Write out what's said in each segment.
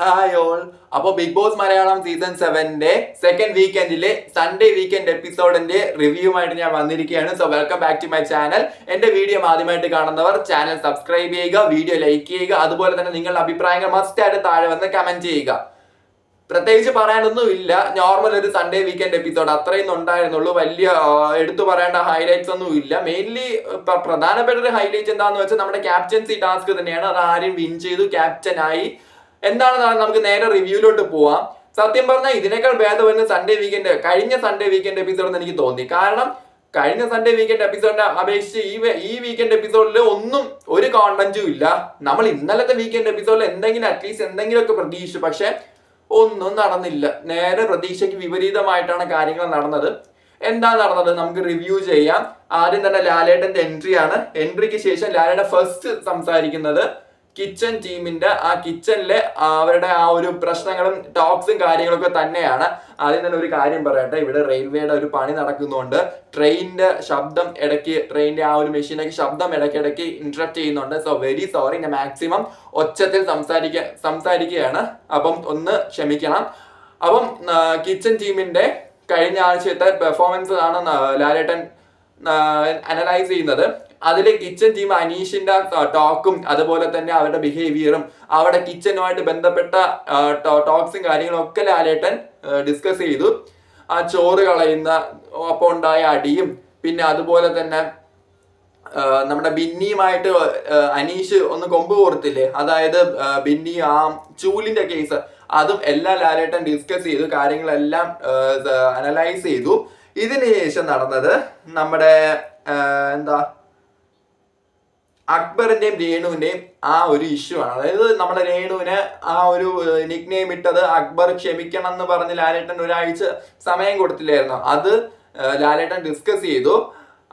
Hi all അപ്പോൾ Bigg Boss Malayalam season സെവന്റെ second വീക്കെൻഡിലെ സൺഡേ വീക്കെൻഡ് എപ്പിസോഡിന്റെ റിവ്യൂമായിട്ട് ഞാൻ വന്നിരിക്കുകയാണ്. So welcome back to my channel എന്റെ വീഡിയോ ആദ്യമായിട്ട് കാണുന്നവർ ചാനൽ സബ്സ്ക്രൈബ് ചെയ്യുക വീഡിയോ ലൈക്ക് ചെയ്യുക അതുപോലെ തന്നെ നിങ്ങളുടെ അഭിപ്രായങ്ങൾ മസ്റ്റ് ആയിട്ട് താഴെ വന്ന് കമന്റ് ചെയ്യുക. പ്രത്യേകിച്ച് പറയാനൊന്നും ഇല്ല. നോർമൽ ഒരു സൺഡേ വീക്കെൻഡ് എപ്പിസോഡ് അത്രയും ഉണ്ടായിരുന്നുള്ളൂ. വലിയ എടുത്തു പറയേണ്ട ഹൈലൈറ്റ്സ് ഒന്നും ഇല്ല. മെയിൻലി പ്രധാനപ്പെട്ട ഒരു ഹൈലൈറ്റ് എന്താണെന്ന് വെച്ചാൽ നമ്മുടെ ക്യാപ്റ്റൻസി ടാസ്ക് തന്നെയാണ്. അത് ആരും വിൻ ചെയ്തു ക്യാപ്റ്റൻ എന്താണെന്നാണ് നമുക്ക് നേരെ റിവ്യൂലോട്ട് പോവാം. സത്യം പറഞ്ഞാൽ ഇതിനേക്കാൾ ഭേദം വരുന്ന സൺഡേ വീക്കെൻഡ് കഴിഞ്ഞ സൺഡേ വീക്കെൻഡ് എപ്പിസോഡ് എനിക്ക് തോന്നി. കാരണം കഴിഞ്ഞ സൺഡേ വീക്കെൻഡ് എപ്പിസോഡിനെ അപേക്ഷിച്ച് ഈ ഈ വീക്കെൻഡ് എപ്പിസോഡിൽ ഒന്നും ഒരു കോണ്ടന്റും ഇല്ല. നമ്മൾ ഇന്നലത്തെ വീക്കെൻഡ് എപ്പിസോഡിൽ എന്തെങ്കിലും അറ്റ്ലീസ്റ്റ് എന്തെങ്കിലുമൊക്കെ പ്രതീക്ഷിച്ചു. പക്ഷെ ഒന്നും നടന്നില്ല. നേരെ പ്രതീക്ഷയ്ക്ക് വിപരീതമായിട്ടാണ് കാര്യങ്ങൾ നടന്നത്. എന്താ നടന്നത്? നമുക്ക് റിവ്യൂ ചെയ്യാം. ആദ്യം തന്നെ ലാലേട്ടന്റെ എൻട്രി ആണ്. എൻട്രിക്ക് ശേഷം ലാലേട്ടൻ ഫസ്റ്റ് സംസാരിക്കുന്നത് കിച്ചൺ ടീമിന്റെ ആ കിച്ചണിലെ അവരുടെ ആ ഒരു പ്രശ്നങ്ങളും ടോക്സും കാര്യങ്ങളൊക്കെ തന്നെയാണ്. ആദ്യം തന്നെ ഒരു കാര്യം പറയട്ടെ. ഇവിടെ റെയിൽവേയുടെ ഒരു പണി നടക്കുന്നുണ്ട്. ട്രെയിനിന്റെ ശബ്ദം ഇടയ്ക്ക് ട്രെയിനിന്റെ ആ ഒരു മെഷീനൊക്കെ ശബ്ദം ഇടയ്ക്കിടയ്ക്ക് ഇന്ററപ്റ്റ് ചെയ്യുന്നുണ്ട്. സോ വെരി സോറി ഞാൻ മാക്സിമം ഒച്ചത്തിൽ സംസാരിക്ക സംസാരിക്കുകയാണ്. അപ്പം ഒന്ന് ക്ഷമിക്കണം. അപ്പം കിച്ചൺ ടീമിന്റെ കഴിഞ്ഞ ആഴ്ചത്തെ പെർഫോമൻസ് ആണ് ലാലേട്ടൻ അനലൈസ് ചെയ്യുന്നത്. അതിൽ കിച്ചൺ ടീം അനീഷിന്റെ ടോക്കും അതുപോലെ തന്നെ അവരുടെ ബിഹേവിയറും അവരുടെ കിച്ചനുമായിട്ട് ബന്ധപ്പെട്ട ടോക്സും കാര്യങ്ങളും ഒക്കെ ലാലേട്ടൻ ഡിസ്കസ് ചെയ്തു. ആ ചോറ് കളയുന്ന ഒപ്പം ഉണ്ടായ അടിയും പിന്നെ അതുപോലെ തന്നെ നമ്മുടെ ബിന്നിയുമായിട്ട് അനീഷ് ഒന്ന് കൊമ്പ് കോർത്തില്ലേ? അതായത് ബിന്നി ആ ചൂലിന്റെ കേസ് അതും എല്ലാം ലാലേട്ടൻ ഡിസ്കസ് ചെയ്തു. കാര്യങ്ങളെല്ലാം അനലൈസ് ചെയ്തു. ഇതിന് ശേഷം നടന്നത് നമ്മുടെ എന്താ അക്ബറിന്റെയും രേണുവിന്റെയും ആ ഒരു ഇഷ്യൂ ആണ്. അതായത് നമ്മുടെ രേണുവിന് ആ ഒരു നിക് നെയിം ഇട്ടത് അക്ബർ ക്ഷമിക്കണം എന്ന് പറഞ്ഞ് ലാലേട്ടൻ ഒരാഴ്ച സമയം കൊടുത്തില്ലായിരുന്നു. അത് ലാലേട്ടൻ ഡിസ്കസ് ചെയ്തു.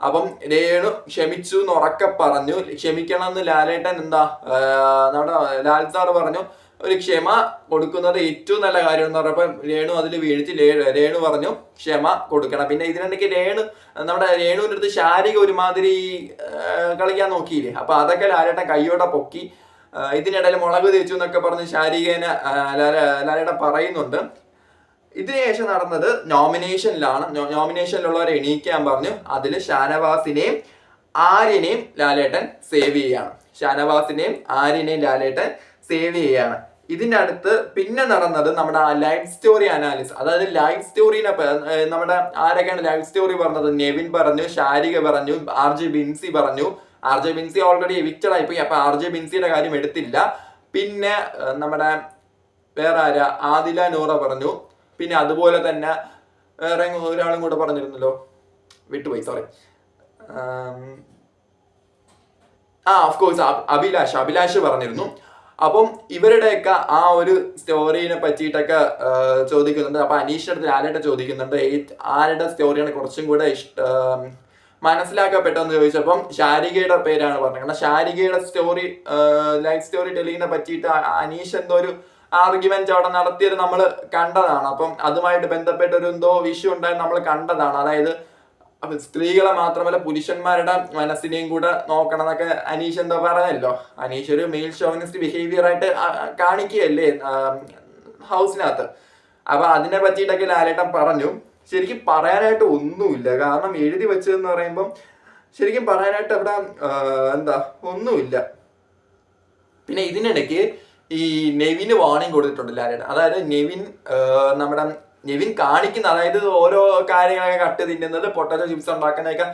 അപ്പം രേണു ക്ഷമിച്ചു എന്ന് ഉറക്കെ പറഞ്ഞു. ക്ഷമിക്കണം എന്ന് ലാലേട്ടൻ എന്താ നമ്മുടെ ലാൽ സാർ പറഞ്ഞു. ഒരു ക്ഷമ കൊടുക്കുന്നത് ഏറ്റവും നല്ല കാര്യം എന്ന് പറഞ്ഞപ്പോൾ രേണു അതിൽ വീഴ്ത്തി രേണു പറഞ്ഞു ക്ഷമ കൊടുക്കണം. പിന്നെ ഇതിനിടയ്ക്ക് രേണു നമ്മുടെ രേണുവിന്റെ അടുത്ത് ശാരിക ഒരുമാതിരി കളിക്കാൻ നോക്കിയില്ലേ? അപ്പൊ അതൊക്കെ ലാലേട്ടൻ കൈയോടെ പൊക്കി ഇതിനിടയിൽ മുളക് തേച്ചു എന്നൊക്കെ പറഞ്ഞ് ലാല- ലാലേട്ടൻ പറയുന്നുണ്ട്. ഇതിനുശേഷം നടന്നത് നോമിനേഷനിലാണ്. നോമിനേഷനിലുള്ളവരെ എണീക്കാൻ പറഞ്ഞു. അതിൽ ഷാനവാസിനെയും ആര്യനെയും ലാലേട്ടൻ സേവ് ചെയ്യാണ് ഷാനവാസിനെയും ആര്യനെയും ലാലേട്ടൻ സേവ് ചെയ്യാണ്. ഇതിന്റെ അടുത്ത് പിന്നെ നടന്നത് നമ്മുടെ ആ ലൈഫ് സ്റ്റോറി അനാലിസ് അതായത് ലൈഫ് സ്റ്റോറിനെ നമ്മുടെ ആരൊക്കെയാണ് ലൈഫ് സ്റ്റോറി പറഞ്ഞത്? നെവിൻ പറഞ്ഞു ഷാരിക പറഞ്ഞു ആർ ജെ ബിൻസി പറഞ്ഞു. R J Binsy already evicted ആയിപ്പോയി. അപ്പൊ ആർ ജെ ബിൻസിയുടെ കാര്യം എടുത്തില്ല. പിന്നെ നമ്മുടെ വേറെ ആരാ? ആദില നൂറ പറഞ്ഞു. പിന്നെ അതുപോലെ തന്നെ വേറെ ഒരാളും കൂടെ പറഞ്ഞിരുന്നല്ലോ. വിട്ടുപോയി സോറി ആ ഓഫ് കോഴ്സ് അഭിലാഷ്. അഭിലാഷ് പറഞ്ഞിരുന്നു. അപ്പം ഇവരുടെയൊക്കെ ആ ഒരു സ്റ്റോറീനെ പറ്റിയിട്ടൊക്കെ ചോദിക്കുന്നുണ്ട്. അപ്പൊ അനീഷിന്റെ അടുത്ത് ലാലേട്ടൻ ചോദിക്കുന്നുണ്ട്? ആരുടെ സ്റ്റോറിയാണ് കുറച്ചും കൂടെ ഇഷ്ട മനസ്സിലാക്കപ്പെട്ടെന്ന് ചോദിച്ചപ്പം ശാരികയുടെ പേരാണ് പറഞ്ഞത്. കാരണം ശാരികയുടെ സ്റ്റോറി ലൈഫ് സ്റ്റോറി ടെലിങ്ങിനെ പറ്റിയിട്ട് അനീഷ് എന്തോ ഒരു ആർഗ്യുമെന്റ് അവിടെ നടത്തിയത് നമ്മൾ കണ്ടതാണ്. അപ്പം അതുമായിട്ട് ബന്ധപ്പെട്ട ഒരു എന്തോ വിഷയം ഉണ്ടായത് നമ്മൾ കണ്ടതാണ്. അതായത് അപ്പൊ സ്ത്രീകളെ മാത്രമല്ല പുരുഷന്മാരുടെ മനസ്സിനെയും കൂടെ നോക്കണം എന്നൊക്കെ അനീഷ് എന്താ പറഞ്ഞല്ലോ. അനീഷ് ഒരു മെയിൽ ഷോവിനിസ്റ്റ് ബിഹേവിയർ ആയിട്ട് കാണിക്കുകയല്ലേ ഹൗസിനകത്ത് അപ്പൊ അതിനെ പറ്റിയിട്ടൊക്കെ ലാലേട്ടൻ പറഞ്ഞു. ശരിക്കും പറയാനായിട്ട് ഒന്നുമില്ല. കാരണം എഴുതി വെച്ചതെന്ന് പറയുമ്പം ശരിക്കും പറയാനായിട്ട് അവിടെ എന്താ ഒന്നുമില്ല. പിന്നെ ഇതിനിടയ്ക്ക് ഈ നെവിന് വാണിംഗ് കൊടുത്തിട്ടുണ്ട് ലാലേട്ടൻ. അതായത് നെവിൻ നമ്മുടെ നെവിൻ കാണിക്കുന്ന അതായത് ഓരോ കാര്യങ്ങളൊക്കെ കട്ട് തിന്നുന്നത് പൊട്ടറ്റോ ചിപ്സ് ഉണ്ടാക്കുന്നതൊക്കെ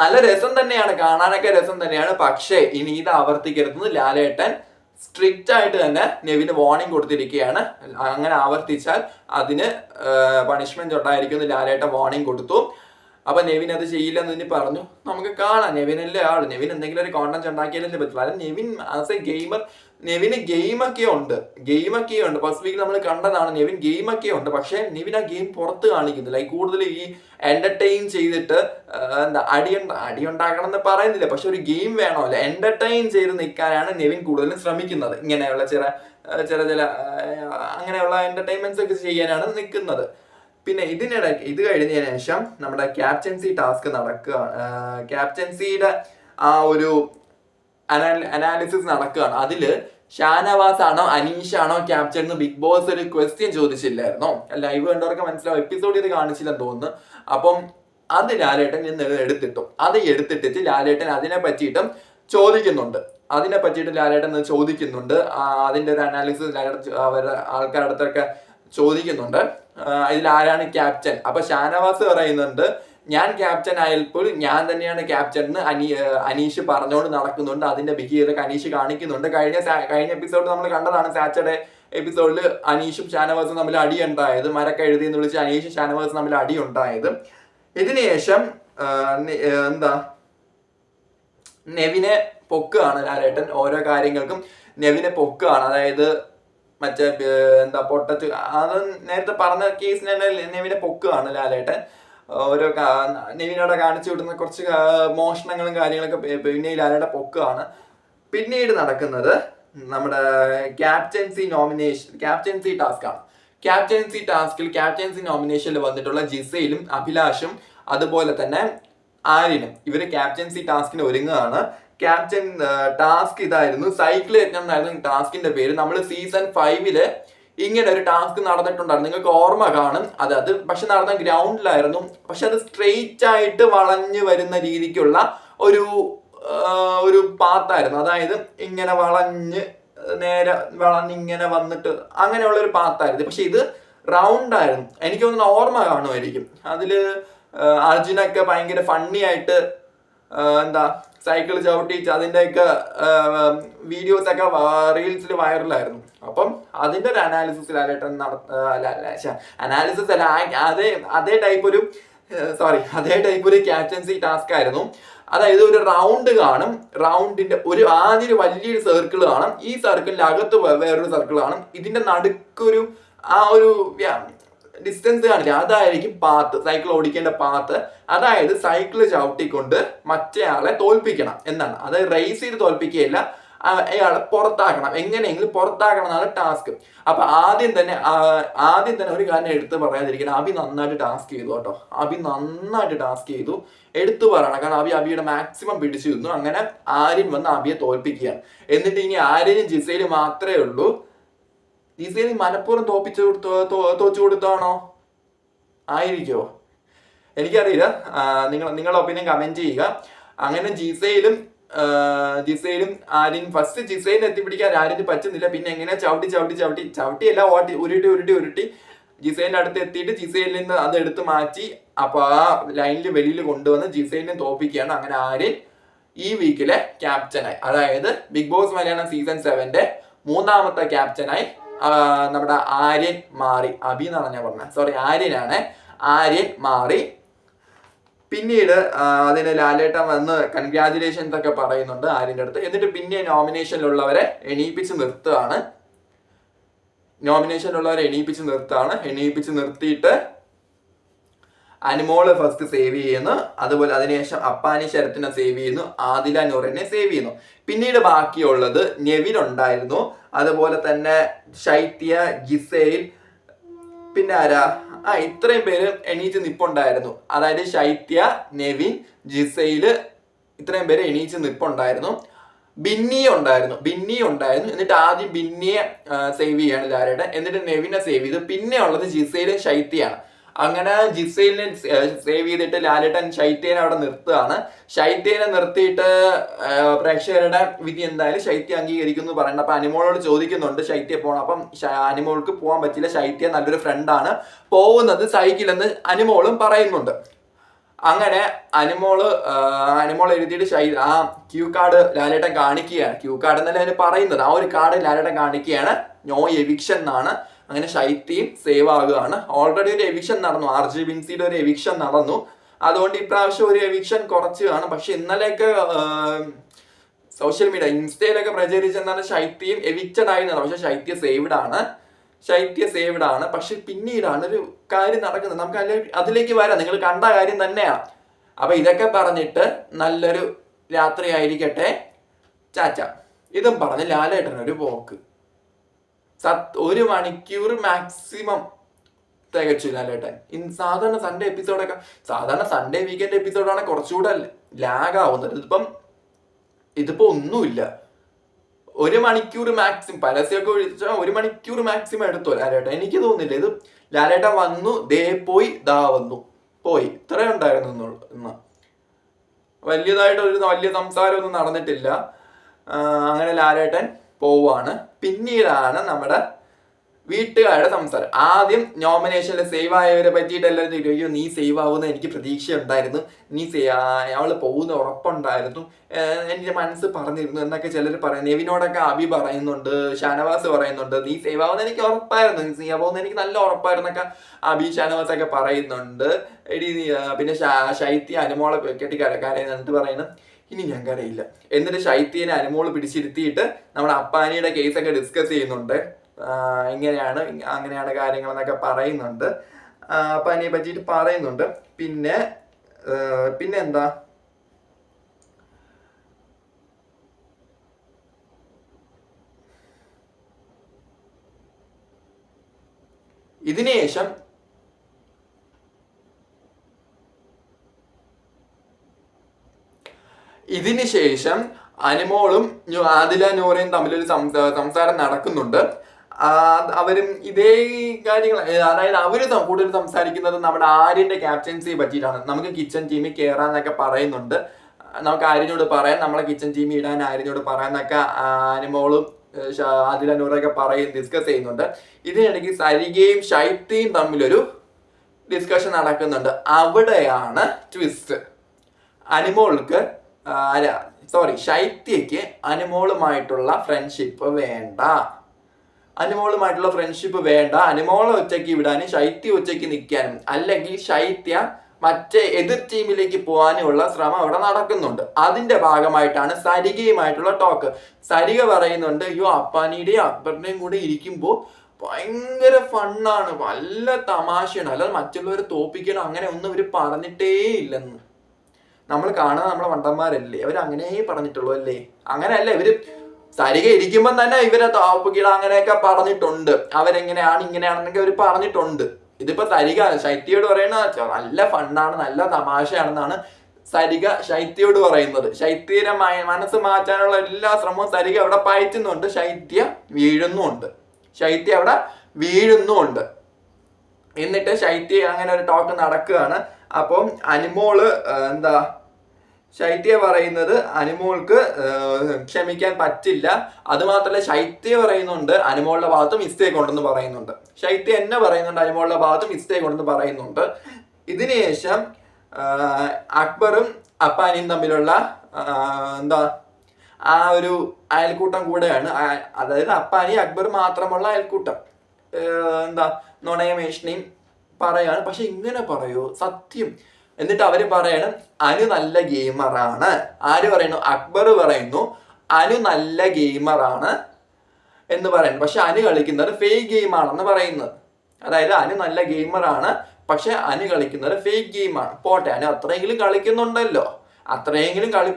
നല്ല രസം തന്നെയാണ് കാണാനൊക്കെ രസം തന്നെയാണ്. പക്ഷേ ഇനി ഇത് ആവർത്തിക്കരുതെന്ന് ലാലേട്ടൻ സ്ട്രിക്റ്റ് ആയിട്ട് തന്നെ നെവിന് വാർണിംഗ് കൊടുത്തിരിക്കുകയാണ്. അങ്ങനെ ആവർത്തിച്ചാൽ അതിന് പണിഷ്മെന്റ് ഉണ്ടായിരിക്കും ലാലേട്ടൻ വാർണിംഗ് കൊടുത്തു. അപ്പൊ നെവിൻ അത് ചെയ്യില്ലെന്ന് ഇനി പറഞ്ഞു. നമുക്ക് കാണാം. നെവിനല്ലേ ആൾ. നെവിൻ എന്തെങ്കിലും ഒരു കോണ്ടന്റ് ഉണ്ടാക്കിയാലേ പറ്റുള്ളൂ അല്ല നെവിൻ ആസ് എ ഗെയിമർ നെവിന് ഗെയിമൊക്കെ ഉണ്ട്. ഗെയിമൊക്കെ ഉണ്ട്. ഫസ്റ്റ് വീക്ക് നമ്മൾ കണ്ടതാണ് നെവിൻ ഗെയിമൊക്കെ ഉണ്ട്. പക്ഷേ നെവിൻ ആ ഗെയിം പുറത്ത് കാണിക്കുന്നില്ല. ഈ കൂടുതൽ ഈ എന്റർടൈൻ ചെയ്തിട്ട് എന്താ അടി അടി ഉണ്ടാക്കണം എന്ന് പറയുന്നില്ല. പക്ഷെ ഒരു ഗെയിം വേണമല്ലോ. എന്റർടൈൻ ചെയ്ത് നിൽക്കാനാണ് നെവിൻ കൂടുതലും ശ്രമിക്കുന്നത്. ഇങ്ങനെയുള്ള ചില ചില ചില അങ്ങനെയുള്ള എന്റർടൈൻമെന്റ്സ് ഒക്കെ ചെയ്യാനാണ് നിൽക്കുന്നത്. പിന്നെ ഇതിനിടയ്ക്ക് ഇത് കഴിഞ്ഞതിന് ശേഷം നമ്മുടെ ക്യാപ്റ്റൻസി ടാസ്ക് നടക്കുക ക്യാപ്റ്റൻസിയുടെ ആ ഒരു അനാലിസിസ് നടക്കുകയാണ്. അതിൽ ഷാനവാസ് ആണോ അനീഷ് ആണോ ക്യാപ്ചർ എന്ന് ബിഗ് ബോസ് ഒരു ക്വസ്റ്റ്യൻ ചോദിച്ചില്ലായിരുന്നോ? ലൈവ് കണ്ടവർക്ക് മനസ്സിലാവും എപ്പിസോഡ് ഇത് കാണിച്ചില്ലെന്ന് തോന്നുന്നു. അപ്പം അത് ലാലേട്ടൻ ഇന്ന് എടുത്തിട്ടു. അത് എടുത്തിട്ടിട്ട് ലാലേട്ടൻ അതിനെ പറ്റിയിട്ടും ചോദിക്കുന്നുണ്ട്. അതിനെ പറ്റിയിട്ട് ലാലേട്ടൻ ചോദിക്കുന്നുണ്ട്. അതിന്റെ ഒരു അനാലിസിസ് ലാലേട്ടൻ അവരുടെ ആൾക്കാരുടെ അടുത്തൊക്കെ ചോദിക്കുന്നുണ്ട്. ഇതിൽ ആരാണ് ക്യാപ്റ്റൻ അപ്പൊ ഷാനവാസ് പറയുന്നുണ്ട് ഞാൻ ക്യാപ്റ്റൻ ആയപ്പോൾ ഞാൻ തന്നെയാണ് ക്യാപ്റ്റൻ എന്ന് അനി അനീഷ് പറഞ്ഞുകൊണ്ട് നടക്കുന്നുണ്ട്. അതിന്റെ ബിഹേവിയർ ഒക്കെ അനീഷ് കാണിക്കുന്നുണ്ട്. കഴിഞ്ഞ കഴിഞ്ഞ എപ്പിസോഡ് നമ്മൾ കണ്ടതാണ് സാറ്റർഡേ എപ്പിസോഡിൽ അനീഷും ഷാനവാസും തമ്മിൽ അടി ഉണ്ടായത്. മരക്ക എഴുതി എന്ന് വിളിച്ച് അനീഷും ഷാനവാസും തമ്മിൽ അടി ഉണ്ടായത്. ഇതിനുശേഷം എന്താ? നെവിനെ പൊക്കുകയാണ് ലാലേട്ടൻ ഓരോ കാര്യങ്ങൾക്കും. നെവിനെ പൊക്കുകയാണ്. അതായത് മറ്റേ എന്താ പൊട്ടച്ച് അത് നേരത്തെ പറഞ്ഞ കേസിന് നെവിനെ പൊക്കുകയാണ് ലാലേട്ടൻ. ഓരോ നിവിനോടെ കാണിച്ചു വിടുന്ന കുറച്ച് മോഷണങ്ങളും കാര്യങ്ങളൊക്കെ പിന്നെ ലാലയുടെ പൊക്കാണ് പിന്നീട് നടക്കുന്നത് നമ്മുടെ ക്യാപ്റ്റൻസി നോമിനേഷൻ ക്യാപ്റ്റൻസി ടാസ്ക് ആണ് ക്യാപ്റ്റൻസി ടാസ്കിൽ ക്യാപ്റ്റൻസി നോമിനേഷനിൽ വന്നിട്ടുള്ള ജിസയിലും അഭിലാഷും അതുപോലെ തന്നെ ആര്യനും. ഇവർ ക്യാപ്റ്റൻസി ടാസ്കിന് ഒരുങ്ങുകയാണ്. ക്യാപ്റ്റൻ ടാസ്ക് ഇതായിരുന്നു. സൈക്കിൾ യജ്ഞം എന്നായിരുന്നു ടാസ്കിന്റെ പേര്. നമ്മൾ സീസൺ ഫൈവിൽ ഇങ്ങനെ ഒരു ടാസ്ക് നടന്നിട്ടുണ്ടായിരുന്നു. നിങ്ങൾക്ക് ഓർമ്മ കാണും. അത് അത് പക്ഷെ നടന്ന ഗ്രൗണ്ടിലായിരുന്നു. പക്ഷെ അത് സ്ട്രെയിറ്റ് ആയിട്ട് വളഞ്ഞു വരുന്ന രീതിക്കുള്ള ഒരു ഒരു പാത്തായിരുന്നു അതായത് ഇങ്ങനെ വളഞ്ഞ് നേരെ വളഞ്ഞിങ്ങനെ വന്നിട്ട് അങ്ങനെയുള്ള ഒരു പാത്തായിരുന്നു പക്ഷെ ഇത് റൗണ്ട് ആയിരുന്നു. എനിക്ക് തോന്നുന്നു ഓർമ്മ കാണുമായിരിക്കും. അതിൽ ആ, അർജുനൊക്കെ ഭയങ്കര ഫണ്ണി ആയിട്ട് എന്താ സൈക്കിൾ ചവിട്ടിച്ച് അതിന്റെയൊക്കെ വീഡിയോസ് ഒക്കെ റീൽസിൽ വൈറലായിരുന്നു. അപ്പം അതിന്റെ ഒരു അനാലിസിസ് ലാലേട്ടൻ നട അനാലിസിസ് അല്ല അതേ അതേ ടൈപ്പ് ഒരു സോറി അതേ ടൈപ്പ് ഒരു ക്യാപ്റ്റൻസി ടാസ്ക് ആയിരുന്നു. അതായത് ഒരു റൗണ്ട് കാണും. റൗണ്ടിന്റെ ഒരു ആദ്യം വലിയൊരു സർക്കിൾ കാണും. ഈ സർക്കിളിന്റെ അകത്ത് വേറൊരു സർക്കിൾ കാണും. ഇതിന്റെ നടുക്കൊരു ആ ഒരു ഡിസ്റ്റൻസ് കാണില്ല? അതായിരിക്കും പാത്ത് സൈക്കിൾ ഓടിക്കേണ്ട പാത്ത് അതായത് സൈക്കിൾ ചവിട്ടിക്കൊണ്ട് മറ്റേ ആളെ തോൽപ്പിക്കണം എന്നാണ്. അത് റേസ് ചെയ്ത് തോൽപ്പിക്കുകയല്ല അയാളെ പുറത്താക്കണം. എങ്ങനെയെങ്കിലും പുറത്താക്കണം എന്നാണ് ടാസ്ക് അപ്പൊ ആദ്യം തന്നെ ആദ്യം തന്നെ ഒരു കാര്യം എടുത്ത് പറയാതിരിക്കണം അബി നന്നായിട്ട് ടാസ്ക് ചെയ്തു കേട്ടോ. അബി നന്നായിട്ട് ടാസ്ക് ചെയ്തു. എടുത്തു പറയണം. കാരണം അബി അബിയുടെ മാക്സിമം പിടിച്ചു നിന്നു അങ്ങനെ ആര്യൻ വന്ന് അബിയെ തോൽപ്പിക്കുകയാണ്. എന്നിട്ട് ഇനി ആര്യനും ജിസയിലും മാത്രമേ ഉള്ളൂ. ജിസയിൽ മനഃപൂർവം തോപ്പിച്ചു തോച്ചു കൊടുത്താണോ ആയിരിക്കോ എനിക്കറിയില്ല. നിങ്ങൾ നിങ്ങളുടെ ഒപ്പീനിയൻ കമന്റ് ചെയ്യുക. അങ്ങനെ ജിസയിലും ജിസയിലും ആര്യൻ ഫസ്റ്റ് ജിസയിൽ എത്തിപ്പിടിക്കാൻ ആര്യന് പറ്റുന്നില്ല. പിന്നെ എങ്ങനെ ചവിട്ടി ചവിട്ടി ചവിട്ടി ചവിട്ടിയല്ല ഓട്ടി ഉരുട്ടി ഉരുട്ടി ഉരുട്ടി ജിസൈലിന്റെ അടുത്ത് എത്തിയിട്ട് ജിസൈലിൽ നിന്ന് അത് എടുത്ത് മാറ്റി അപ്പോൾ ആ ലൈനിൽ വെളിയിൽ കൊണ്ടുവന്ന് ജിസൈലിനെ തോപ്പിക്കുകയാണ് അങ്ങനെ ആര്യൻ ഈ വീക്കിലെ ക്യാപ്റ്റനായി അതായത് ബിഗ് ബോസ് മലയാളം സീസൺ സെവന്റെ മൂന്നാമത്തെ ക്യാപ്റ്റനായി നമ്മുടെ ആര്യൻ മാറി. അബി എന്നാണ് ഞാൻ പറഞ്ഞത്. സോറി ആര്യനാണ്. ആര്യൻ മാറി. പിന്നീട് അതിന് ലാലേട്ടൻ വന്ന് കൺഗ്രാചുലേഷൻസ് ഒക്കെ പറയുന്നുണ്ട് ആര്യന്റെ അടുത്ത്. എന്നിട്ട് പിന്നെ നോമിനേഷനിലുള്ളവരെ എണീപ്പിച്ച് നിർത്തുകയാണ്. നോമിനേഷനിലുള്ളവരെ എണീപ്പിച്ച് നിർത്തുകയാണ്. എണീപ്പിച്ച് നിർത്തിയിട്ട് അനുമോൾ ഫസ്റ്റ് സേവ് ചെയ്യുന്നു. അതുപോലെ അതിനുശേഷം അപ്പാനി ശരത്തിനെ സേവ് ചെയ്യുന്നു. ആദില നൂറിനെ സേവ് ചെയ്യുന്നു. പിന്നീട് ബാക്കിയുള്ളത് നെവിൻ ഉണ്ടായിരുന്നു. അതുപോലെ തന്നെ ശൈത്യ ഗിസൈൽ പിന്നെ ആരാ? ആ ഇത്രയും പേര് എണീറ്റ് നിപ്പുണ്ടായിരുന്നു. അതായത് ശൈത്യ നെവിൻ ജിസൈൽ ഇത്രയും പേര് എണീച്ച് നിപ്പുണ്ടായിരുന്നു. ബിന്നി ഉണ്ടായിരുന്നു. ബിന്നി ഉണ്ടായിരുന്നു. എന്നിട്ട് ആദ്യം ബിന്നിയെ സേവ് ചെയ്യാണ് ലാരയുടെ. എന്നിട്ട് നെവിനെ സേവ് ചെയ്തു. പിന്നെ ഉള്ളത് ജിസൈലും ശൈത്യയാണ് അങ്ങനെ ജിസൈലിനെ സേവ് ചെയ്തിട്ട് ലാലേട്ടൻ ശൈത്യനെ അവിടെ നിർത്തുകയാണ്. ശൈത്യനെ നിർത്തിയിട്ട് പ്രേക്ഷകരുടെ വിധി എന്തായാലും ശൈത്യ അംഗീകരിക്കുന്നു പറയുന്നത് അപ്പൊ അനിമോളോട് ചോദിക്കുന്നുണ്ട് ശൈത്യ പോകണം അപ്പം അനിമോൾക്ക് പോകാൻ പറ്റില്ല. ശൈത്യ നല്ലൊരു ഫ്രണ്ടാണ് പോകുന്നത് സഹിക്കില്ലെന്ന് അനിമോളും പറയുന്നുണ്ട്. അങ്ങനെ അനിമോൾ അനിമോൾ എഴുതിയിട്ട് ശൈ ആ ക്യൂ കാർഡ് ലാലേട്ടൻ കാണിക്കുകയാണ്. ക്യൂ കാർഡ് എന്നല്ല അതിന് പറയുന്നത്? ആ ഒരു കാർഡ് ലാലേട്ടൻ കാണിക്കുകയാണ്. നോ എവിക്ഷൻ എന്നാണ്. അങ്ങനെ ശൈത്യയും സേവ് ആകുകയാണ് ഓൾറെഡി ഒരു എവിക്ഷൻ നടന്നു. ആർ ജി ബിൻസിയുടെ ഒരു എവിക്ഷൻ നടന്നു. അതുകൊണ്ട് ഇപ്രാവശ്യം ഒരു എവിക്ഷൻ കുറച്ച് കാണും പക്ഷെ ഇന്നലെയൊക്കെ സോഷ്യൽ മീഡിയ ഇൻസ്റ്റയിലൊക്കെ പ്രചരിച്ചെന്നാണ് ശൈത്യം എവിക്റ്റഡ് ആയിരുന്നത് പക്ഷെ ശൈത്യ സേവ്ഡ് ആണ്. ശൈത്യ സേവ്ഡ് ആണ്. പക്ഷെ പിന്നീടാണ് ഒരു കാര്യം നടക്കുന്നത്. നമുക്ക് അതിലേക്ക് അതിലേക്ക് വരാം. നിങ്ങൾ കണ്ട കാര്യം തന്നെയാണ് അപ്പൊ ഇതൊക്കെ പറഞ്ഞിട്ട് നല്ലൊരു രാത്രി ആയിരിക്കട്ടെ. ചാച്ച. ഇതും പറഞ്ഞ് ലാലേട്ടനൊരു പോക്ക് ഒരു മണിക്കൂർ മാക്സിമം തികച്ചു ലാലേട്ടൻ ഇൻ സാധാരണ സൺഡേ എപ്പിസോഡൊക്കെ സാധാരണ സൺഡേ വീക്കെൻഡ് എപ്പിസോഡാണ് കുറച്ചുകൂടെ ലാഗ് ആവുന്നത്. ഇതിപ്പം ഇതിപ്പോ ഒന്നുമില്ല. ഒരു മണിക്കൂർ മാക്സിമം പരസ്യമൊക്കെ ഒഴിച്ചാൽ ഒരു മണിക്കൂർ മാക്സിമം എടുത്തു ലാലേട്ടൻ എനിക്ക് തോന്നുന്നില്ല. ഇത് ലാലേട്ടൻ വന്നു ദേ പോയി ദാ വന്നു. പോയി. ഇത്രേ ഉണ്ടായിരുന്നു ഇന്ന്. വലിയതായിട്ട് ഒരു വലിയ സംസാരമൊന്നും നടന്നിട്ടില്ല. അങ്ങനെ ലാലേട്ടൻ പോവാണ്. പിന്നീടാണ് നമ്മുടെ വീട്ടുകാരുടെ സംസാരം. ആദ്യം നോമിനേഷനിൽ സേവ് ആയവരെ പറ്റിയിട്ട് എല്ലാവരും അയ്യോ നീ സേവ് ആവുന്ന എനിക്ക് പ്രതീക്ഷ ഉണ്ടായിരുന്നു നീ അവൾ പോകുന്ന ഉറപ്പുണ്ടായിരുന്നു. എന്റെ മനസ്സ് പറഞ്ഞിരുന്നു എന്നൊക്കെ ചിലർ പറയും. നെവിനോടൊക്കെ അബി പറയുന്നുണ്ട് ഷാനവാസ് പറയുന്നുണ്ട് നീ സേവ് ആവുന്ന എനിക്ക് ഉറപ്പായിരുന്നു. നീ സേവ് ആവുന്ന എനിക്ക് നല്ല ഉറപ്പായിരുന്നൊക്കെ അബി ഷാനവാസ് ഒക്കെ പറയുന്നുണ്ട്. എടി പിന്നെ ശൈത്യ അനുമോളെ കെട്ടി കരക്കാരെ എന്നിട്ട് പറയുന്നു ഇനി ഞാൻ കരയില്ല. എന്നിട്ട് ശൈത്യനെ അനുമോൾ പിടിച്ചിരുത്തിയിട്ട് നമ്മുടെ അപ്പാനിയുടെ കേസൊക്കെ ഡിസ്കസ് ചെയ്യുന്നുണ്ട്. എങ്ങനെയാണ് അങ്ങനെയാണ് കാര്യങ്ങൾ എന്നൊക്കെ പറയുന്നുണ്ട് അപ്പാനിയെ പറ്റിയിട്ട് പറയുന്നുണ്ട്. പിന്നെ പിന്നെന്താ? പിന്നെ ഇതിന് ശേഷം അനിമോളും ആദില നൂറയും തമ്മിലൊരു സംസാരം നടക്കുന്നുണ്ട്. അവരും ഇതേ കാര്യങ്ങൾ അതായത് അവർ കൂടുതൽ സംസാരിക്കുന്നത് നമ്മുടെ ആര്യന്റെ ക്യാപ്റ്റൻസിയെ പറ്റിയിട്ടാണ്. നമുക്ക് കിച്ചൺ ടീമിൽ കയറാന്നൊക്കെ പറയുന്നുണ്ട്. നമുക്ക് ആര്യനോട് പറയാം നമ്മളെ കിച്ചൺ ടീമിൽ ഇടാൻ ആര്യനോട് പറയാന്നൊക്കെ അനിമോളും ആദില നൂറൊക്കെ പറയും ഡിസ്കസ് ചെയ്യുന്നുണ്ട്. ഇതിനിടയ്ക്ക് സരികയും ശൈത്യയും തമ്മിലൊരു ഡിസ്കഷൻ നടക്കുന്നുണ്ട്. അവിടെയാണ് ട്വിസ്റ്റ് അനുമോൾക്ക് സോറി ശൈത്യയ്ക്ക് അനുമോളുമായിട്ടുള്ള ഫ്രണ്ട്ഷിപ്പ് വേണ്ട. അനുമോളുമായിട്ടുള്ള ഫ്രണ്ട്ഷിപ്പ് വേണ്ട. അനുമോളെ ഒറ്റയ്ക്ക് വിടാനും ശൈത്യ ഒറ്റയ്ക്ക് നിൽക്കാനും അല്ലെങ്കിൽ ശൈത്യ മറ്റേ എതിർ ടീമിലേക്ക് പോകാനുമുള്ള ശ്രമം അവിടെ നടക്കുന്നുണ്ട്. അതിന്റെ ഭാഗമായിട്ടാണ് സരികയുമായിട്ടുള്ള ടോക്ക് സരിക പറയുന്നുണ്ട് അയ്യോ അപ്പാനിയുടെയും അക്ബറിന്റെയും കൂടെ ഇരിക്കുമ്പോൾ ഭയങ്കര ഫണ്ണാണ് നല്ല തമാശയാണ്. അല്ലാതെ മറ്റുള്ളവരെ തോപ്പിക്കണം അങ്ങനെ ഒന്നും ഇവർ പറഞ്ഞിട്ടേ ഇല്ലെന്ന്. നമ്മൾ കാണുന്ന നമ്മളെ വണ്ടന്മാരല്ലേ? അവർ അങ്ങനെ പറഞ്ഞിട്ടുള്ളൂ അല്ലേ? അങ്ങനെയല്ല ഇവർ തരിക ഇരിക്കുമ്പം തന്നെ ഇവരെ തോപ്പിക്കീട അങ്ങനെയൊക്കെ പറഞ്ഞിട്ടുണ്ട്. അവരെങ്ങനെയാണ് ഇങ്ങനെയാണെന്നൊക്കെ അവർ പറഞ്ഞിട്ടുണ്ട്. ഇതിപ്പോ തരിക ശൈത്യയോട് പറയുന്ന "ച, നല്ല ഫണ്ണാണ് നല്ല തമാശയാണെന്നാണ് സരിക ശൈത്യയോട് പറയുന്നത്. ശൈത്യയുടെ മനസ്സ് മാറ്റാനുള്ള എല്ലാ ശ്രമവും തരിക അവിടെ പയറ്റുന്നുണ്ട്. ശൈത്യ വീഴുന്നുണ്ട്. ശൈത്യ അവിടെ വീഴുന്നുണ്ട്. എന്നിട്ട് ശൈത്യ അങ്ങനെ ഒരു ടോക്ക് നടക്കുകയാണ്. അപ്പം അനുമോൾ എന്താ ശൈത്യ പറയുന്നത് അനുമോൾക്ക് ക്ഷമിക്കാൻ പറ്റില്ല. അത് മാത്രമല്ല ശൈത്യ പറയുന്നുണ്ട് അനുമോളുടെ ഭാഗത്ത് മിസ്റ്റേക്ക് ഉണ്ടെന്ന് പറയുന്നുണ്ട്. ശൈത്യ എന്നെ പറയുന്നുണ്ട് അനുമോളുടെ ഭാഗത്ത് മിസ്റ്റേക്ക് ഉണ്ടെന്ന് പറയുന്നുണ്ട്. ഇതിനുശേഷം അക്ബറും അപ്പാനിയും തമ്മിലുള്ള എന്താ ആ ഒരു അയൽക്കൂട്ടം കൂടെയാണ്. അതായത് അപ്പാനി അക്ബർ മാത്രമുള്ള അയൽക്കൂട്ടം. എന്താ നുണയമേഷണിയും പറയാണ്. പക്ഷെ ഇങ്ങനെ പറയൂ സത്യം. എന്നിട്ട് അവർ പറയണം അനു നല്ല ഗെയിമറാണ്. ആര് പറയുന്നു? അക്ബർ പറയുന്നു അനു നല്ല ഗെയിമറാണ് എന്ന് പറയുന്നു. പക്ഷെ അനു കളിക്കുന്നത് ഫേക്ക് ഗെയിമാണെന്ന് പറയുന്നത്. അതായത് അനു നല്ല ഗെയിമറാണ് പക്ഷെ അനു കളിക്കുന്നത് ഫേക്ക് ഗെയിമാണ്. പോട്ടെ അനു അത്രയെങ്കിലും കളിക്കുന്നുണ്ടല്ലോ. അത്രയെങ്കിലും കളി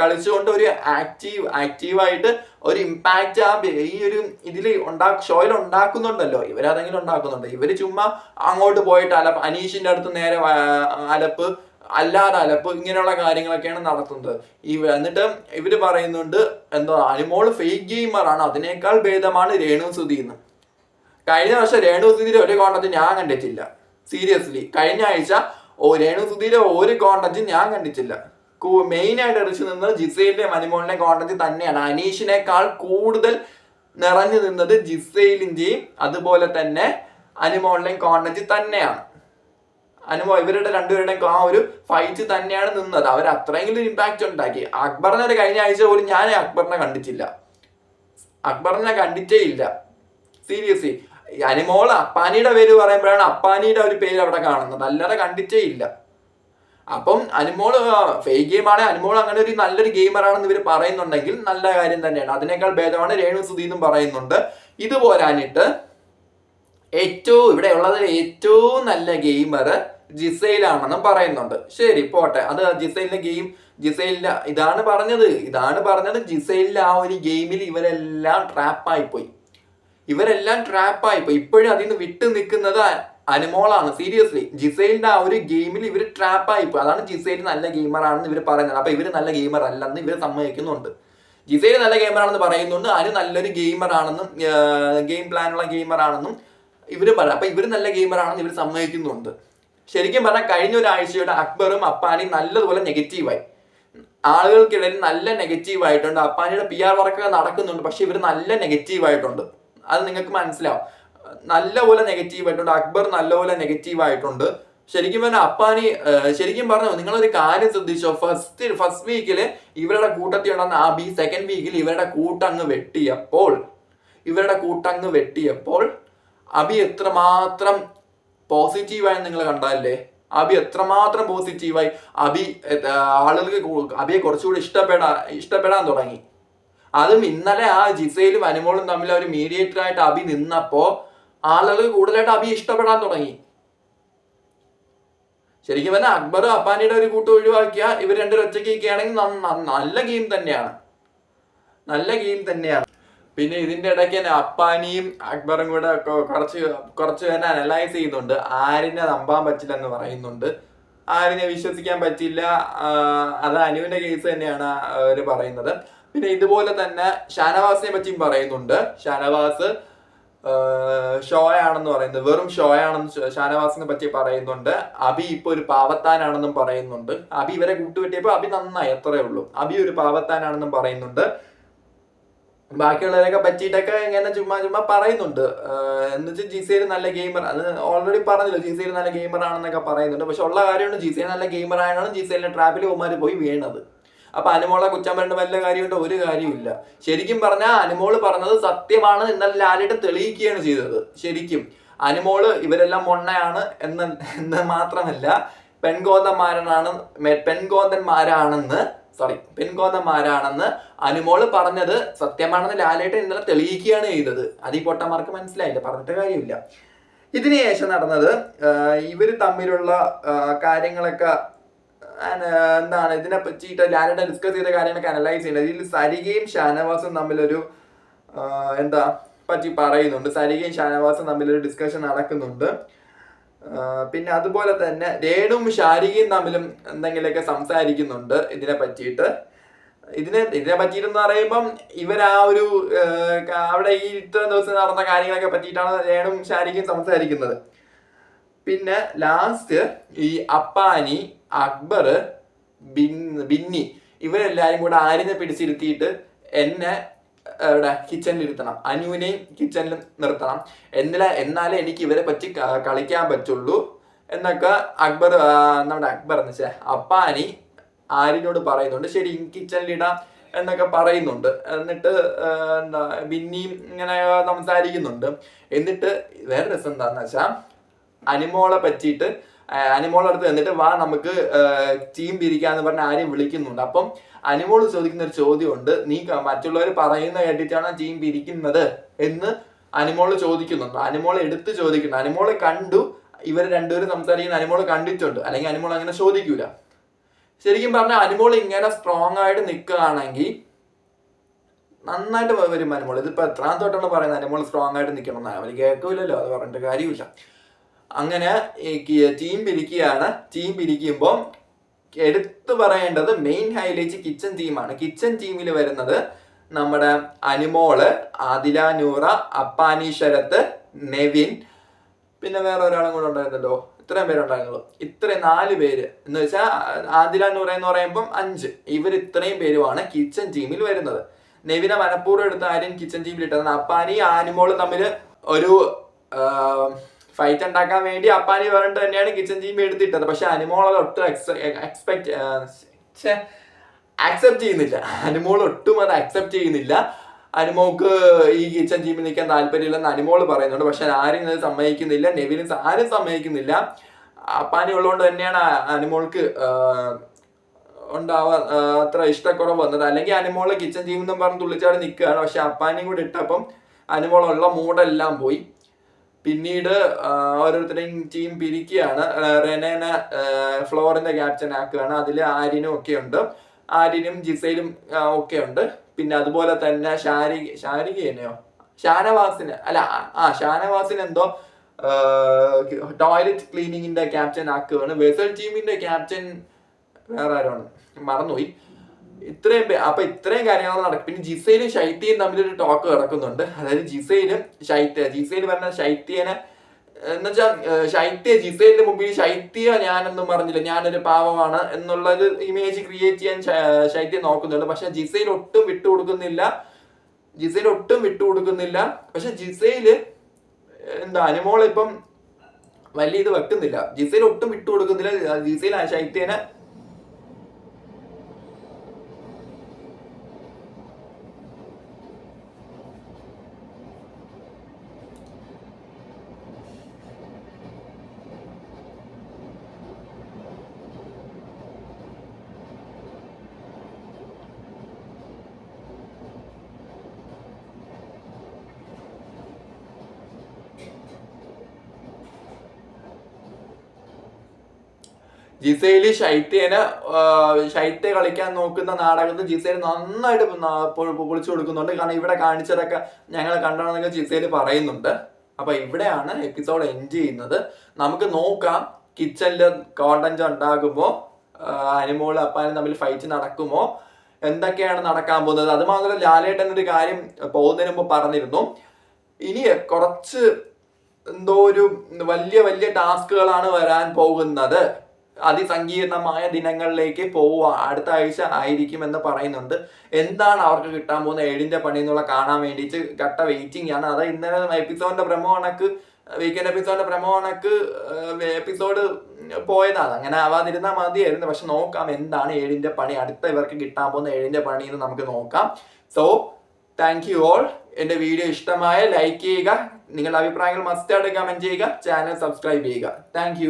കളിച്ചുകൊണ്ട് ഒരു ആക്റ്റീവ് ആക്റ്റീവായിട്ട് ഒരു ഇമ്പാക്റ്റ് ആ ഈ ഒരു ഇതിൽ ഉണ്ടാ ഷോയിൽ ഉണ്ടാക്കുന്നുണ്ടല്ലോ. ഇവരതെങ്കിലും ഉണ്ടാക്കുന്നുണ്ട്. ഇവർ ചുമ്മാ അങ്ങോട്ട് പോയിട്ട് അലപ്പ് അനീഷിന്റെ അടുത്ത് നേരെ അലപ്പ് അല്ലാതെ അലപ്പ് ഇങ്ങനെയുള്ള കാര്യങ്ങളൊക്കെയാണ് നടത്തുന്നത്. ഈ എന്നിട്ട് ഇവർ പറയുന്നുണ്ട് എന്തോ അനിമോൾ ഫേക്ക് ഗെയിമറാണ് അതിനേക്കാൾ ഭേദമാണ് രേണു സുധി എന്ന്. കഴിഞ്ഞ വർഷം രേണു സുധീരെ ഒരു കോണ്ടന്റ് ഞാൻ കണ്ടിട്ടില്ല. സീരിയസ്ലി കഴിഞ്ഞ ആഴ്ച ഓ രേണു സുധീരെ ഒരു കോണ്ടന്റ് ഞാൻ കണ്ടിട്ടില്ല. മെയിൻ ആയിട്ട് എറിച്ചു നിന്നത് ജിസൈലിന്റെ അനുമോളിന്റെയും കോണ്ടന്റ് തന്നെയാണ്. അനീഷിനേക്കാൾ കൂടുതൽ നിറഞ്ഞു നിന്നത് ജിസൈലിന്റെയും അതുപോലെ തന്നെ അനുമോളിന്റെയും കോണ്ടന്റ് തന്നെയാണ്. അനുമോ ഇവരുടെ രണ്ടുപേരുടെയും ആ ഒരു ഫൈറ്റ് തന്നെയാണ് നിന്നത്. അവർ അത്രയെങ്കിലും ഇമ്പാക്റ്റ് ഉണ്ടാക്കി. അക്ബറിനെ ഒരു കഴിഞ്ഞ ആഴ്ച പോലും ഞാൻ അക്ബറിനെ കണ്ടിട്ടില്ല. അക്ബറിനെ കണ്ടിട്ടേ ഇല്ല. സീരിയസ്ലി അനിമോൾ അപ്പാനിയുടെ പേര് പറയുമ്പോഴാണ് അപ്പാനിയുടെ ഒരു പേര് അവിടെ കാണുന്നത്. അല്ലാതെ കണ്ടിട്ടേ ഇല്ല. അപ്പം അനുമോൾ ഫേക്ക് ഗെയിമാണ് അനുമോൾ അങ്ങനെ ഒരു നല്ലൊരു ഗെയിമറാണെന്ന് ഇവർ പറയുന്നുണ്ടെങ്കിൽ നല്ല കാര്യം തന്നെയാണ്. അതിനേക്കാൾ ഭേദമാണ് രേണു സുധി എന്നും പറയുന്നുണ്ട്. ഇത് പോരാനിട്ട് ഏറ്റവും ഇവിടെ ഉള്ളതിൽ ഏറ്റവും നല്ല ഗെയിമർ ജിസൈലാണെന്നും പറയുന്നുണ്ട്. ശരി പോട്ടെ. അത് ജിസൈലിന്റെ ഗെയിം ജിസൈലിന്റെ ഇതാണ് പറഞ്ഞത്. ഇതാണ് പറഞ്ഞത്. ജിസൈലിന്റെ ആ ഒരു ഗെയിമിൽ ഇവരെല്ലാം ട്രാപ്പായി പോയി ഇവരെല്ലാം ട്രാപ്പായി പോയി ഇപ്പോഴും അതിൽ നിന്ന് വിട്ടു നിൽക്കുന്നത് അനുമോളാണ്. സീരിയസ്ലി ജിസൈലിന്റെ ആ ഒരു ഗെയിമിൽ ഇവർ ട്രാപ്പായി പോയി. അതാണ് ജിസൈൽ നല്ല ഗെയിമറാണെന്ന് ഇവർ പറയുന്നത്. അപ്പൊ ഇവർ നല്ല ഗെയിമർ അല്ലെന്ന് ഇവർ സമ്മതിക്കുന്നുണ്ട്. ജിസൈൽ നല്ല ഗെയിമറാണെന്ന് പറയുന്നുണ്ട്. അനു നല്ലൊരു ഗെയിമർ ആണെന്നും ഗെയിം പ്ലാനുള്ള ഗെയിമർ ആണെന്നും ഇവർ പറയാം അപ്പൊ ഇവർ നല്ല ഗെയിമർ ആണെന്ന് ഇവർ സമ്മതിക്കുന്നുണ്ട്. ശരിക്കും പറഞ്ഞാൽ കഴിഞ്ഞ ഒരാഴ്ചയുടെ അക്ബറും അപ്പാനിയും നല്ലതുപോലെ നെഗറ്റീവായി ആളുകൾക്കിടയിൽ നല്ല നെഗറ്റീവ് ആയിട്ടുണ്ട്. അപ്പാനിയുടെ പി ആർ വർക്കൊക്കെ നടക്കുന്നുണ്ട്. പക്ഷെ ഇവർ നല്ല നെഗറ്റീവ് ആയിട്ടുണ്ട്. അത് നിങ്ങൾക്ക് മനസ്സിലാവും. നല്ലപോലെ നെഗറ്റീവ് ആയിട്ടുണ്ട്. അക്ബർ നല്ലപോലെ നെഗറ്റീവ് ആയിട്ടുണ്ട്. ശരിക്കും പറഞ്ഞാൽ അപ്പാനി ശരിക്കും പറഞ്ഞു നിങ്ങളൊരു കാര്യം ശ്രദ്ധിച്ചോ? ഫസ്റ്റ് ഫസ്റ്റ് വീക്കിൽ ഇവരുടെ കൂട്ടത്തിൽ ഉണ്ടെന്ന ആ ബി സെക്കൻഡ് വീക്കിൽ ഇവരുടെ കൂട്ടങ്ങ് വെട്ടിയപ്പോൾ ഇവരുടെ കൂട്ടങ്ങ് വെട്ടിയപ്പോൾ അബി എത്രമാത്രം പോസിറ്റീവായി നിങ്ങൾ കണ്ടല്ലേ അബി എത്രമാത്രം പോസിറ്റീവായി അബി ആളുകൾക്ക് അബിയെ കുറച്ചുകൂടി ഇഷ്ടപ്പെടാ ഇഷ്ടപ്പെടാൻ തുടങ്ങി. അതും ഇന്നലെ ആ ജിസയിലും അനുമോളും തമ്മിൽ ഒരു മീഡിയേറ്ററായിട്ട് അബി നിന്നപ്പോ ആളുകൾ കൂടുതലായിട്ട് അബി ഇഷ്ടപ്പെടാൻ തുടങ്ങി. ശരിക്കും പറഞ്ഞാൽ അക്ബർ അപ്പാനിയുടെ ഒരു കൂട്ട് ഒഴിവാക്കിയ ഇവർ രണ്ടു ഒറ്റയ്ക്ക് നിൽക്കുകയാണെങ്കിൽ ന- ന- നല്ല ഗെയിം തന്നെയാണ്. നല്ല ഗെയിം തന്നെയാണ്. പിന്നെ ഇതിന്റെ ഇടയ്ക്ക് തന്നെ അപ്പാനിയും അക്ബറും കൂടെ കുറച്ച് കുറച്ച് തന്നെ അനലൈസ് ചെയ്യുന്നുണ്ട്. ആരിനെ നമ്പാൻ പറ്റില്ല എന്ന് പറയുന്നുണ്ട്. ആരിനെ വിശ്വസിക്കാൻ പറ്റില്ല അത് അനുവിന്റെ കേസ് തന്നെയാണ് അവർ പറയുന്നത്. പിന്നെ ഇതുപോലെ തന്നെ ഷാനവാസിനെ പറ്റിയും പറയുന്നുണ്ട്. ഷാനവാസ് ഷോ ആണെന്ന് പറയുന്നത്. വെറും ഷോ ആണെന്ന് ഷ- ഷാനവാസിനെ പറ്റി പറയുന്നുണ്ട്. അബി ഇപ്പൊ ഒരു പാവത്താനാണെന്നും പറയുന്നുണ്ട്. അബി ഇവരെ കൂട്ടുപറ്റിയപ്പോ അബി നന്നായി അത്രേ ഉള്ളൂ. അബി ഒരു പാവത്താനാണെന്നും പറയുന്നുണ്ട്. ബാക്കിയുള്ളവരൊക്കെ പറ്റിയിട്ടൊക്കെ ഇങ്ങനെ ചുമ്മാ ചുമ്മാ പറയുന്നുണ്ട്. എന്ന് വെച്ചാൽ നല്ല ഗെയിമർ അത് ഓൾറെഡി പറഞ്ഞല്ലോ ജിസയിൽ നല്ല ഗെയിമർ ആണെന്നൊക്കെ പറയുന്നുണ്ട്. പക്ഷെ ഉള്ള കാര്യമാണ് ജിസയിൽ നല്ല ഗെയിമർ ആയതാണ് ജിസേലിന്റെ ട്രാപ്പിൽ ഉമാര് പോയി വീണത്. അപ്പൊ അനുമോളെ കുറ്റം പറയേണ്ട വല്ല കാര്യമുണ്ടോ? ഒരു കാര്യമില്ല ശരിക്കും പറഞ്ഞാൽ അനുമോൾ പറഞ്ഞത് സത്യമാണ് ഇന്നലെ ലാലിട്ട് തെളിയിക്കുകയാണ് ചെയ്തത്. ശരിക്കും. അനുമോൾ ഇവരെല്ലാം മൊണ്ണയാണ് എന്ന് എന്ന് മാത്രമല്ല പെൺകോന്തന്മാരനാണ് പെൺകോന്തന്മാരാണെന്ന് സോറി പെൺകോന്തന്മാരാണെന്ന് അനുമോൾ പറഞ്ഞത് സത്യമാണെന്ന് ലാലേട്ടൻ ഇന്നലെ തെളിയിക്കുകയാണ് ചെയ്തത്. അത് ഈ പൊട്ടന്മാർക്ക് മനസ്സിലായില്ല. പറഞ്ഞിട്ട് കാര്യമില്ല. ഇതിനുശേഷം നടന്നത് ഇവർ തമ്മിലുള്ള കാര്യങ്ങളൊക്കെ എന്താണ് ഇതിനെ പറ്റിയിട്ട് ലാലിയുടെ ഡിസ്കസ് ചെയ്ത കാര്യങ്ങളൊക്കെ അനലൈസ് ചെയ്യുന്നത് ഇതിൽ സരികയും ഷാനവാസും തമ്മിലൊരു എന്താ പറ്റി പറയുന്നുണ്ട്. സരികയും ഷാനവാസും തമ്മിലൊരു ഡിസ്കഷൻ നടക്കുന്നുണ്ട്. പിന്നെ അതുപോലെ തന്നെ രേണുവും ഷാരികയും തമ്മിലും എന്തെങ്കിലുമൊക്കെ സംസാരിക്കുന്നുണ്ട് ഇതിനെ പറ്റിയിട്ട്. ഇതിനെ ഇതിനെ പറ്റിയിട്ടെന്ന് പറയുമ്പം ഇവർ ആ ഒരു അവിടെ ഈ ഇത്ര ദിവസം നടന്ന കാര്യങ്ങളൊക്കെ പറ്റിയിട്ടാണ് രേണുവും ഷാരികയും സംസാരിക്കുന്നത്. പിന്നെ ലാസ്റ്റ് ഈ അപ്പാനി അക്ബർ ബിന്നി ഇവരെല്ലാരും കൂടെ ആരിനെ പിടിച്ചിരുത്തിയിട്ട് എന്നെ ഇവിടെ കിച്ചണിൽ ഇരുത്തണം. അനുവിനെയും കിച്ചണിൽ നിർത്തണം. എന്നില എന്നാലേ എനിക്ക് ഇവരെ പറ്റി കളിക്കാൻ പറ്റുള്ളൂ എന്നൊക്കെ അക്ബർ നമ്മുടെ അക്ബർ എന്ന് വെച്ചാൽ അപ്പാനി ആരിനോട് പറയുന്നുണ്ട്. ശരി കിച്ചണിലിടാം എന്നൊക്കെ പറയുന്നുണ്ട്. എന്നിട്ട് എന്താ ബിന്നിയും ഇങ്ങനെ സംസാരിക്കുന്നുണ്ട്. എന്നിട്ട് വേറെ രസം എന്താന്ന് വെച്ചാൽ അനുമോളെ പറ്റിയിട്ട് ആ, അനിമോളെ അടുത്ത് എന്നിട്ട് വാ നമുക്ക് ടീം പിരിക്കാന്ന് പറഞ്ഞ ആരെയും വിളിക്കുന്നുണ്ട്. അപ്പം അനിമോൾ ചോദിക്കുന്ന ഒരു ചോദ്യമുണ്ട്. നീ മറ്റുള്ളവർ പറയുന്ന കേട്ടിട്ടാണ് ടീം പിരിക്കുന്നത് എന്ന് അനിമോൾ ചോദിക്കുന്നുണ്ട്. അനിമോൾ എടുത്ത് ചോദിക്കുന്നു അനിമോളെ കണ്ടു ഇവർ രണ്ടുപേരും സംസാരിക്കുന്ന അനിമോൾ കണ്ടിട്ടുണ്ട്. അല്ലെങ്കിൽ അനിമോൾ അങ്ങനെ ചോദിക്കൂല. ശരിക്കും പറഞ്ഞാൽ അനിമോൾ ഇങ്ങനെ സ്ട്രോങ് ആയിട്ട് നിൽക്കുകയാണെങ്കിൽ നന്നായിട്ട് വരും അനിമോൾ ഇതിപ്പോ എത്രാം തൊട്ടാണ് പറയുന്നത്? അനിമോൾ സ്ട്രോങ് ആയിട്ട് നിൽക്കണം അവർ കേൾക്കൂലല്ലോ. അത് പറഞ്ഞിട്ട് കാര്യമില്ല. അങ്ങനെ ടീം പിരിക്കുകയാണ്. ടീം പിരിക്കുമ്പോൾ എടുത്തു പറയേണ്ടത് മെയിൻ ഹൈലൈറ്റ് കിച്ചൺ ടീമാണ് കിച്ചൺ ടീമിൽ വരുന്നത് നമ്മുടെ അനിമോൾ ആദില നൂറ അപ്പാനി ശരത്ത് നെവിൻ. പിന്നെ വേറെ ഒരാളും കൂടെ ഉണ്ടായിരുന്നല്ലോ. ഇത്രയും പേരുണ്ടായിരുന്നുള്ളൂ. ഇത്രയും നാല് പേര്. എന്ന് വെച്ചാൽ ആദില നൂറ എന്ന് പറയുമ്പം അഞ്ച്. ഇവർ ഇത്രയും പേരുമാണ് കിച്ചൺ ടീമിൽ വരുന്നത്. നെവിനെ മനഃപൂർവം എടുത്ത് ആരും കിച്ചൺ ടീമിൽ ഇട്ടത് അപ്പാനി ആനിമോൾ തമ്മിൽ ഒരു ഫൈറ്റ് ഉണ്ടാക്കാൻ വേണ്ടി അപ്പാനി പറഞ്ഞിട്ട് തന്നെയാണ് കിച്ചൺ ജീമി എടുത്തിട്ടത്. പക്ഷെ അനിമോൾ അത് ഒട്ടും എക്സ്പെക്ട് ആക്സെപ്റ്റ് ചെയ്യുന്നില്ല. അനിമോൾ ഒട്ടും അത് അക്സെപ്റ്റ് ചെയ്യുന്നില്ല. അനിമോക്ക് ഈ കിച്ചൺ ടീമിൽ നിൽക്കാൻ താല്പര്യമില്ലെന്ന് അനിമോൾ പറയുന്നുണ്ട്. പക്ഷെ ആരും ഇത് സമ്മതിക്കുന്നില്ല. നെവിനും ആരും സമ്മതിക്കുന്നില്ല. അപ്പാനി ഉള്ളതുകൊണ്ട് തന്നെയാണ് അനിമോൾക്ക് ആഹ്, അത്ര ഇഷ്ടക്കുറവ് വന്നത്. അല്ലെങ്കിൽ അനിമോൾ കിച്ചൺ ടീം എന്നും പറഞ്ഞ് തുള്ളിച്ചാടി നിൽക്കുകയാണ്. പക്ഷെ അപ്പാനിയും കൂടി ഇട്ടപ്പം അനിമോളുള്ള മൂടെല്ലാം പോയി. പിന്നീട് ഓരോരുത്തരെയും ടീം പിരിക്കുകയാണ്. റെനേന ഫ്ലോറിന്റെ ക്യാപ്റ്റൻ ആക്കുകയാണ്. അതിൽ ആര്യനും ഒക്കെ ഉണ്ട്. ആര്യനും ജിസയിലും ഒക്കെ ഉണ്ട്. പിന്നെ അതുപോലെ തന്നെ ഷാരി ഷാരിക തന്നെയോ ഷാനവാസിന് അല്ല ആ ഷാനവാസിന് എന്തോ ടോയ്ലറ്റ് ക്ലീനിങ്ങിന്റെ ക്യാപ്റ്റൻ ആക്കുകയാണ്. വെസൽ ടീമിന്റെ ക്യാപ്റ്റൻ വേറെ ആരാണ്? മറന്നുപോയി. ഇത്രയും അപ്പൊ ഇത്രയും കാര്യങ്ങൾ നടക്കും. പിന്നെ ജിസയിലും ശൈത്യയും തമ്മിൽ ഒരു ടോക്ക് കിടക്കുന്നുണ്ട് അതായത് ജിസയിലും ശൈത്യ ജിസയിൽ പറഞ്ഞ ശൈത്യനെ എന്നുവെച്ചാൽ ശൈത്യ ജിസൈലിന്റെ മുമ്പിൽ ശൈത്യ ഞാനൊന്നും പറഞ്ഞില്ല. ഞാനൊരു പാവമാണ് എന്നുള്ള ഒരു ഇമേജ് ക്രിയേറ്റ് ചെയ്യാൻ ശൈത്യം നോക്കുന്നുണ്ട്. പക്ഷെ ജിസയിൽ ഒട്ടും വിട്ടുകൊടുക്കുന്നില്ല ജിസയിൽ ഒട്ടും വിട്ടുകൊടുക്കുന്നില്ല പക്ഷെ ജിസയിൽ എന്താ അനുമോളിപ്പം വലിയ ഇത് വെക്കുന്നില്ല. ജിസയിൽ ഒട്ടും വിട്ടുകൊടുക്കുന്നില്ല ജിസയിൽ ആ ശൈത്യനെ ജിസയിൽ ശൈത്യനെ ശൈത്യ കളിക്കാൻ നോക്കുന്ന നാടകത്തിൽ ജിസയിൽ നന്നായിട്ട് പൊളിച്ചു കൊടുക്കുന്നുണ്ട്. കാരണം ഇവിടെ കാണിച്ചതൊക്കെ ഞങ്ങൾ കണ്ടാണെന്നൊക്കെ ജിസയിൽ പറയുന്നുണ്ട്. അപ്പൊ ഇവിടെയാണ് എപ്പിസോഡ് എൻഡ് ചെയ്യുന്നത്. നമുക്ക് നോക്കാം കിച്ചണിൽ കോണ്ടന്റ് ഉണ്ടാകുമ്പോ അനുമോളും അപ്പാനും തമ്മിൽ ഫൈറ്റ് നടക്കുമോ എന്തൊക്കെയാണ് നടക്കാൻ പോകുന്നത്? അത് മാത്രമല്ല ലാലേട്ടൻ ഒരു കാര്യം പോകുന്നതിന് മുമ്പ് പറഞ്ഞിരുന്നു. ഇനി കുറച്ച് എന്തോ ഒരു വലിയ വലിയ ടാസ്കുകളാണ് വരാൻ പോകുന്നത്. അതിസങ്കീർണമായ ദിനങ്ങളിലേക്ക് പോവുക അടുത്ത ആഴ്ച ആയിരിക്കും എന്ന് പറയുന്നുണ്ട്. എന്താണ് അവർക്ക് കിട്ടാൻ പോകുന്ന ഏഴിന്റെ പണി എന്നുള്ള കാണാൻ വേണ്ടിയിട്ട് കട്ട വെയിറ്റിംഗ് ആണ്. അത് ഇന്നലെ എപ്പിസോഡിന്റെ പ്രമോ കണക്ക് വീക്കെൻഡ് എപ്പിസോഡിന്റെ പ്രമോ കണക്ക് എപ്പിസോഡ് പോയതാണ്. അങ്ങനെ ആവാതിരുന്നാൽ മതിയായിരുന്നു. പക്ഷെ നോക്കാം എന്താണ് ഏഴിന്റെ പണി അടുത്ത ഇവർക്ക് കിട്ടാൻ പോകുന്ന ഏഴിന്റെ പണി എന്ന് നമുക്ക് നോക്കാം. സോ താങ്ക് യു ഓൾ എന്റെ വീഡിയോ ഇഷ്ടമായ ലൈക്ക് ചെയ്യുക. നിങ്ങളുടെ അഭിപ്രായങ്ങൾ മസ്റ്റ് ആയിട്ട് കമന്റ് ചെയ്യുക. ചാനൽ സബ്സ്ക്രൈബ് ചെയ്യുക. താങ്ക്